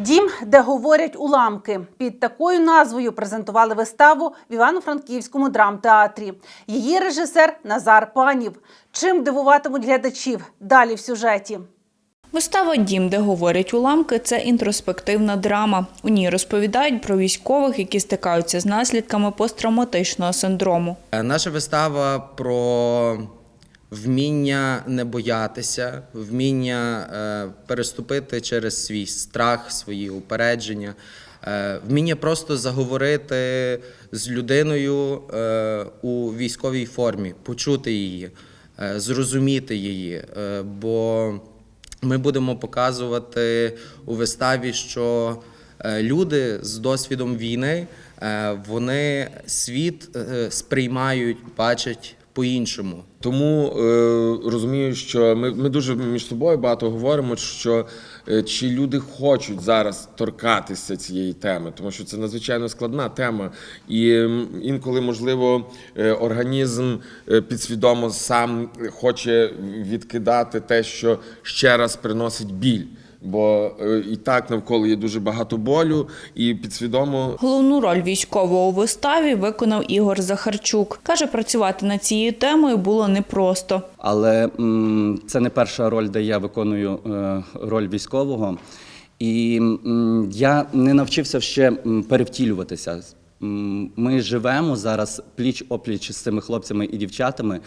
Дім, де говорять уламки. Під такою назвою презентували виставу в Івано-Франківському драмтеатрі. Її режисер Назар Панів. Чим дивуватимуть глядачів? Далі в сюжеті. Вистава Дім, де говорять уламки, це інтроспективна драма. У ній розповідають про військових, які стикаються з наслідками посттравматичного синдрому. Наша вистава про вміння не боятися, вміння е, переступити через свій страх, свої упередження, е, вміння просто заговорити з людиною е, у військовій формі, почути її, зрозуміти її. Бо ми будемо показувати у виставі, що люди з досвідом війни вони світ сприймають, бачать по-іншому. Тому е, розумію, що ми, ми дуже між собою багато говоримо, що е, чи люди хочуть зараз торкатися цієї теми, тому що це надзвичайно складна тема, і м, інколи, можливо, е, організм е, підсвідомо сам хоче відкидати те, що ще раз приносить біль. Бо е, і так навколо є дуже багато болю, і підсвідомо Головну роль військового у виставі виконав Ігор Захарчук. Каже, працювати над цією темою було непросто. Але це не перша роль, де я виконую е, роль військового. І я не навчився ще перевтілюватися. Ми живемо зараз пліч опліч з цими хлопцями і дівчатами.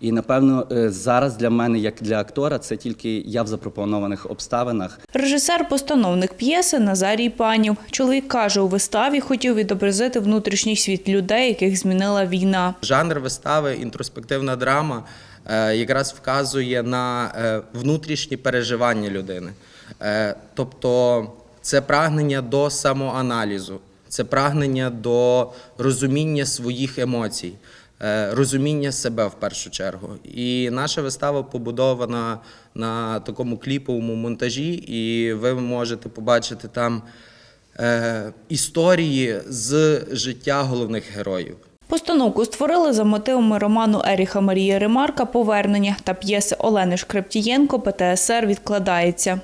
І напевно е, зараз для мене, як для актора, це тільки я в запропонованих обставинах. Режисер-постановник п'єси Назарій Панів. Чоловік каже, у виставі хотів відобразити внутрішній світ людей, яких змінила війна. Жанр вистави, інтроспективна драма, е, якраз вказує на е, внутрішні переживання людини. Тобто це прагнення до самоаналізу, це прагнення до розуміння своїх емоцій, е, розуміння себе в першу чергу. І наша вистава побудована на такому кліповому монтажі, і ви можете побачити там е, історії з життя головних героїв. Постановку створили за мотивами роману Еріха Марії Ремарка Повернення та п'єси Олени Шкрептієнко ПТСР відкладається.